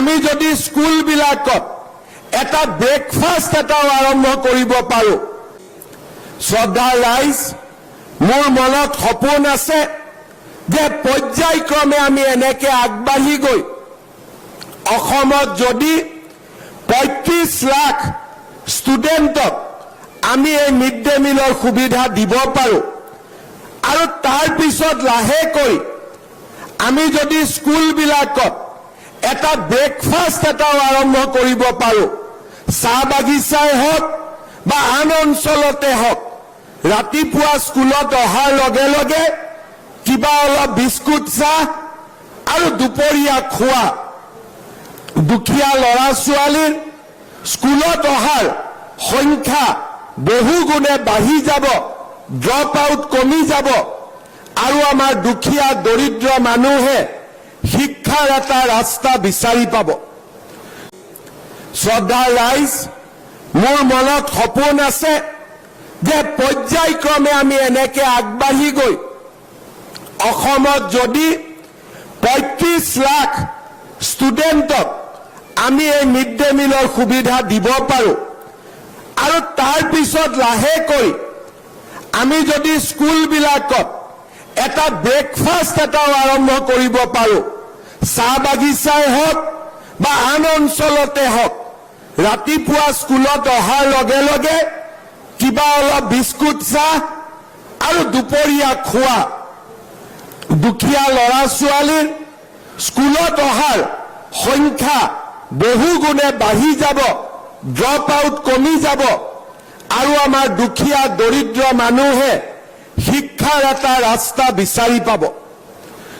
আমি যদি স্কুলবিলাকত এটা ব্ৰেকফাষ্ট এটাও আৰম্ভ কৰিব পাৰোঁ। শ্ৰদ্ধাৰ ৰাইজ, মোৰ মনত সপোন আছে যে পৰ্যায়ক্ৰমে আমি এনেকে আগবাঢ়ি গৈ অসমত যদি পঁয়ত্ৰিশ লাখ ষ্টুডেণ্টক আমি এই মিড ডে মিলৰ সুবিধা দিব পাৰোঁ আৰু তাৰ পিছত লাহেকৈ আমি যদি স্কুলবিলাকত এটা ব্ৰেকফাষ্ট এটাও আৰম্ভ কৰিব পাৰোঁ। চাহ বাগিচাই হওক বা আন অঞ্চলতে হওক, ৰাতিপুৱা স্কুলত অহাৰ লগে লগে কিবা অলপ বিস্কুট চাহ আৰু দুপৰীয়া খোৱা। দুখীয়া ল'ৰা ছোৱালীৰ স্কুলত অহাৰ সংখ্যা বহু গুণে বাঢ়ি যাব ড্ৰপ আউট কমি যাব। আৰু আমাৰ দুখীয়া, দৰিদ্ৰ মানুহে শিক্ষাৰ এটা ৰাস্তা বিচাৰি পাব। শ্ৰদ্ধাৰ ৰাইজ, মোৰ মনত সপোন আছে যে পৰ্যায়ক্ৰমে আমি এনেকে আগবাঢ়ি গৈ অসমত যদি পঁয়ত্ৰিশ লাখ ষ্টুডেণ্টক আমি এই মিড ডে মিলৰ সুবিধা দিব পাৰোঁ আৰু তাৰ পিছত লাহেকৈ আমি যদি স্কুলবিলাকত এটা ব্ৰেকফাষ্ট এটাও আৰম্ভ কৰিব পাৰোঁ। চাহ বাগিচাই হওক বা আন অঞ্চলতে হওক, ৰাতিপুৱা স্কুলত অহাৰ লগে লগে কিবা অলপ বিস্কুট চাহ আৰু দুপৰীয়া খোৱা। দুখীয়া ল'ৰা ছোৱালীৰ স্কুলত অহাৰ সংখ্যা বহু গুণে বাঢ়ি যাব ড্ৰপ আউট কমি যাব। আৰু আমাৰ দুখীয়া, দৰিদ্ৰ মানুহে শিক্ষাৰ এটা ৰাস্তা বিচাৰি পাব।